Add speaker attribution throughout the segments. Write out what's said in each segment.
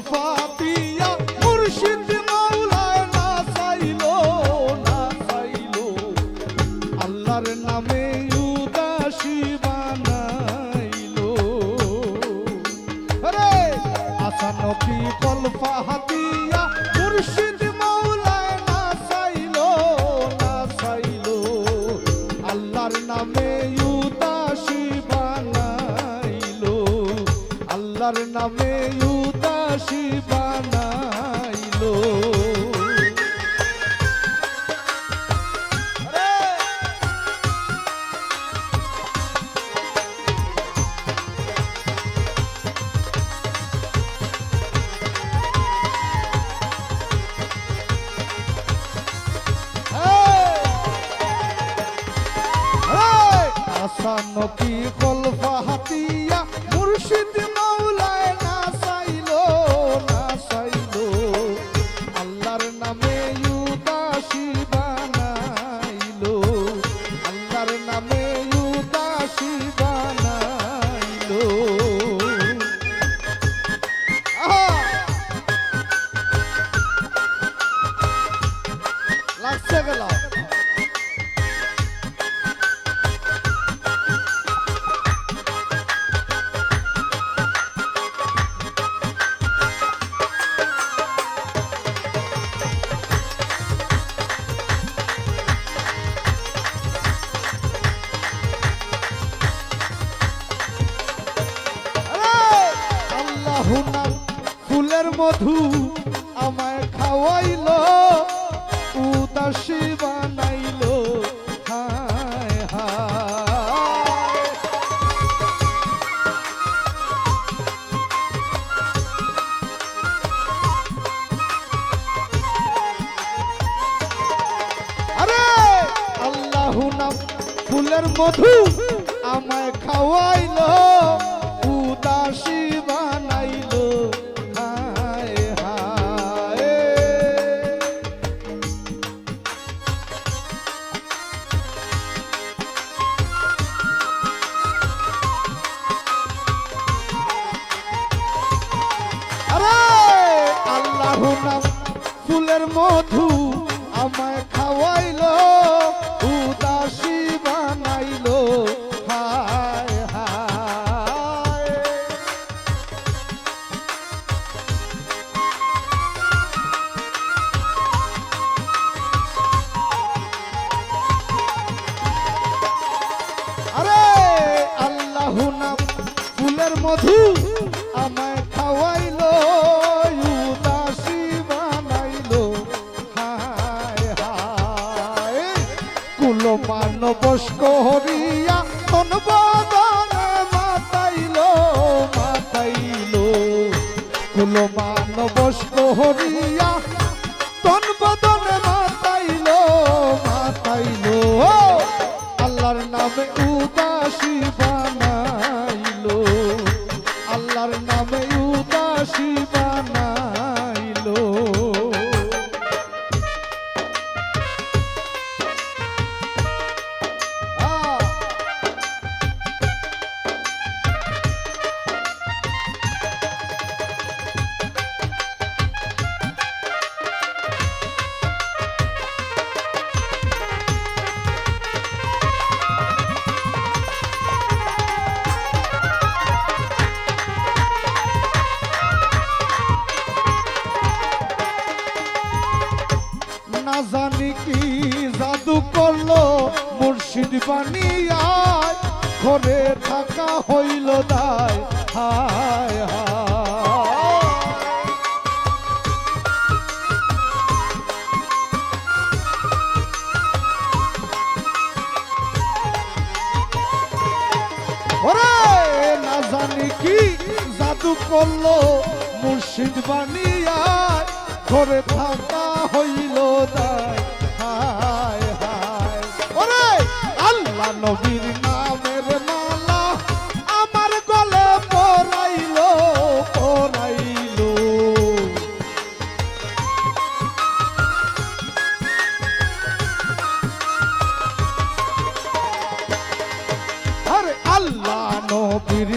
Speaker 1: কলফাতিয়া মুর্শিদ মাওলায় না চাইলো না চাইলো আল্লাহর নামে উদাসী বানাইলো। আরে আসানকি কলফাতিয়া মুর্শিদ মাওলায় না চাইলো না চাইলো আল্লাহর নামে উদাসী বানাইলো। আল্লাহর নামে উদাসী বানাইলো। আসান কি কলফা হাতিয়া মুর্শিদ মাওলায় লাগছে গেল ফুলের মধু আমায় খাওয়াইলো। উদাসী বানাইলো হায় হায়। আরে আল্লাহ নাম ফুলের মধু। কুলো মানবস হরিয়া তন বদনে মাতাইলো মাতাইলো। কুলো মানবস করিয়া জানি কি জাদু করল, মুর্শিদ বানিয়ায় ঘরে থাকা হইল দায় হায় করল, মুর্শিদ বানিয়ায় ঘরে থাকা হইল নবীর নামের মালা আমার গলে পরাইল পরাইল। আরে আল্লাহ নবীর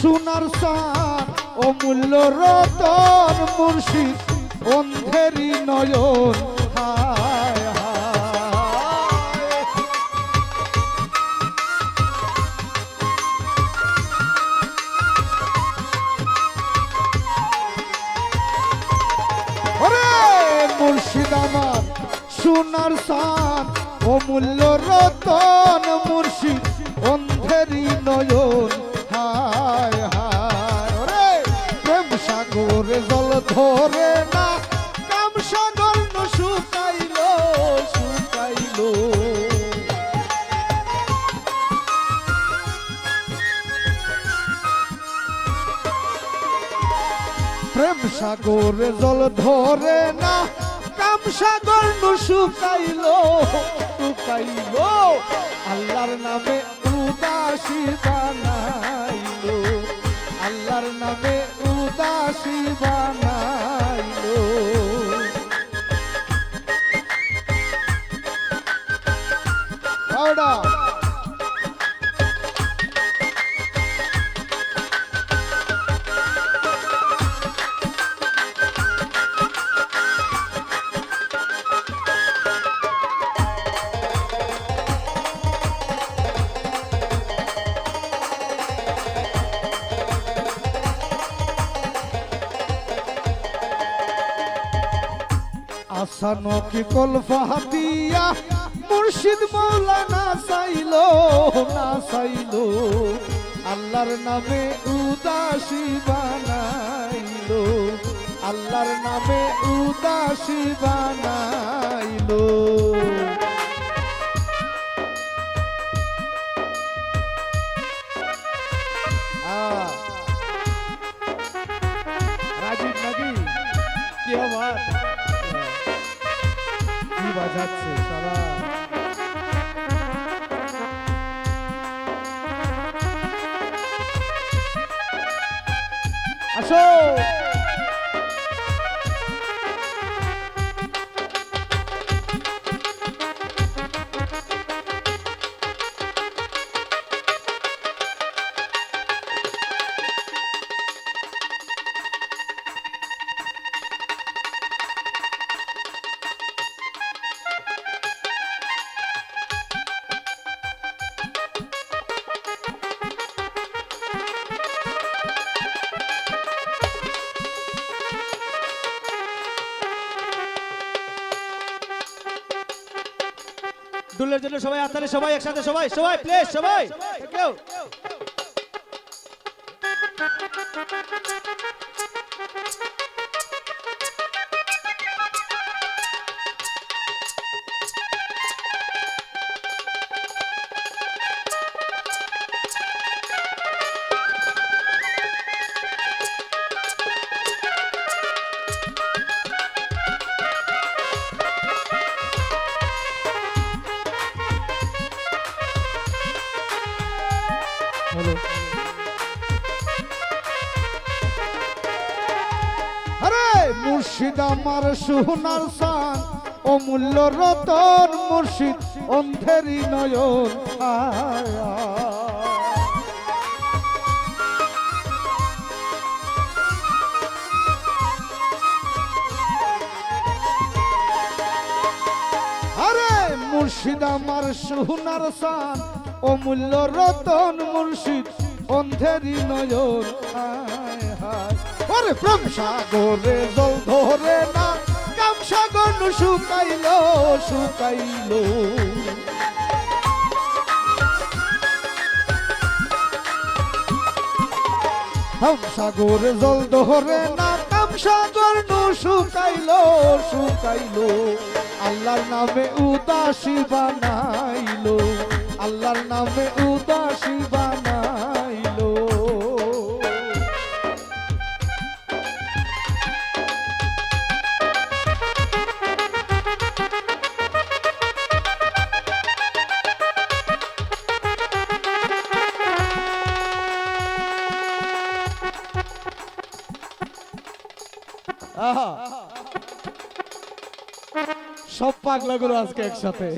Speaker 1: সোনার সান অমূল্য রতন মুর্শিদ অন্ধেরি নয়ন, হায় মুর্শিদ আমার, সোনার সান অমূল্য রতন মুর্শিদ। জল ধরে না কাম সাগর নু শুকাইল শুকাইল। আল্লাহর নামে উদাসী বানাইল, আল্লাহর নামে উদাসী বানাইল। আসানো কি কলফা দিয়া মুর্শিদ মৌলানা চাইলো, না চাইলো। আল্লাহর নামে উদাসী বানাইলো। আল্লাহর নামে উদাসী বানাইলো। সারা। আসো।
Speaker 2: দুলের জন্য সবাই আত্মারে সবাই একসাথে সবাই সবাই প্লেস সবাই।
Speaker 1: আরে মুর্শিদ আমার সোনার সান অমূল্য রতন মুর্শিদ, অন্ধেরি নয়ন। আরে মুর্শিদ আমার সোনার সান অমূল্য রতন মুর্শিদ, অন্ধেরি নয়ন হায় হায় ওরে প্রেম সাগরে জল ধরে না, কাম সাগর শুকাইল শুকাইল। হাম সাগরে জল ধরে না, কাম সাগর নু শুকাইল শুকাইল। আল্লাহর নামে উদাসী বানাইলো, আল্লাহর নামে উদাসী বানাইলো। সব পাগলাগুলো আজকে একসাথে।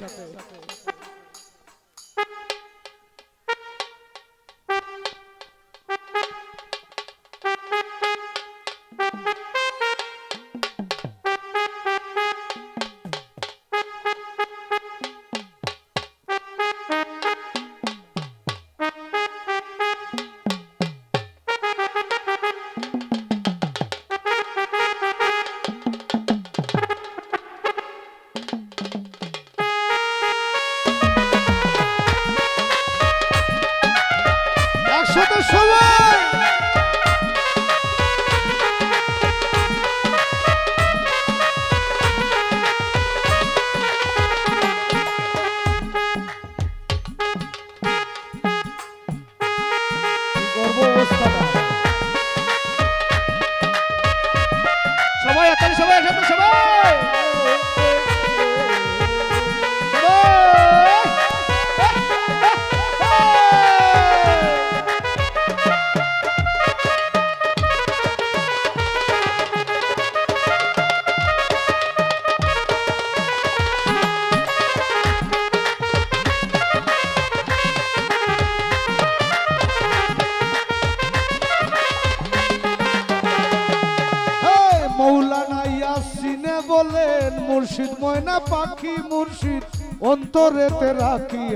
Speaker 1: মুর্শিদ, ময়না পাখি মুর্শিদ, অন্তরেতে রাখি।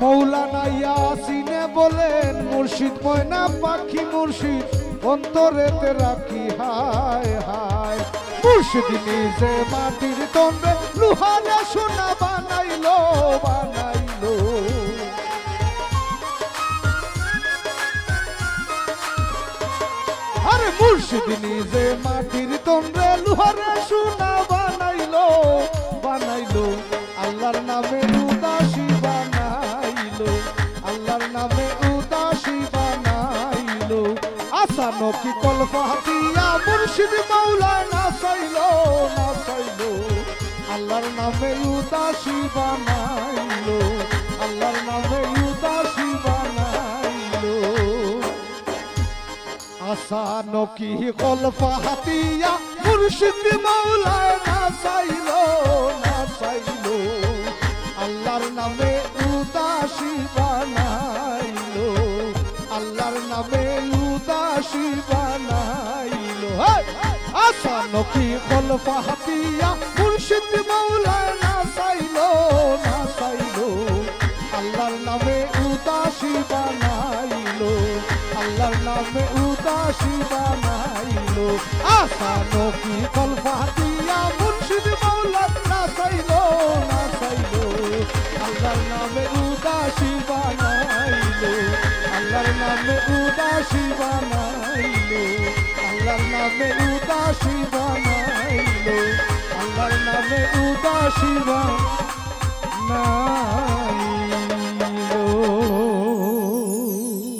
Speaker 1: মৌলানা ইয়াসিনে বলেন, মুর্শিদ, ময়না পাখি মুর্শিদ, অন্তরেতে রাখি, হায় হায় মুর্শিদ নিজে মাটির তন্ডে লুহারে সোনা বানাইলো বানাইলো মুর্শিদ নিজে মাটির তন্ডে লুহারে সোনা বানাইলো বানাইলো। আল্লাহর নামে উদাসী বানাইলো, আল্লাহর নামে উদাসী বানাইলো। আসানো কি কলফা দিয়া মুর্শিদ মাওলা নাচাইলো নাচাইলো আল্লাহর নামে উদাসী বানাইলো, আল্লাহর নামে উদাসী আসানো কি কলফা হাতিয়া? মুর্শিদ মাওলায় না চাইলো না চাইলো। আল্লাহর নামে উদাসী বানাইলো। আল্লাহর নামে উদাসী বানাইলো। হেই! আসানো কি কলফা হাতিয়া? মুর্শিদ মাওলায় বানাইলো আসানো কলফা দিয়া মুর্শিদ মাওলা না চাইলো না চাইলো আল্লাহর নামে উদাসী বানাইলো, আল্লাহর নামে উদাসী বানাইলো, আল্লাহর নামে উদাসী বানাইলো, আল্লাহর নামে উদাসী বানাইলো।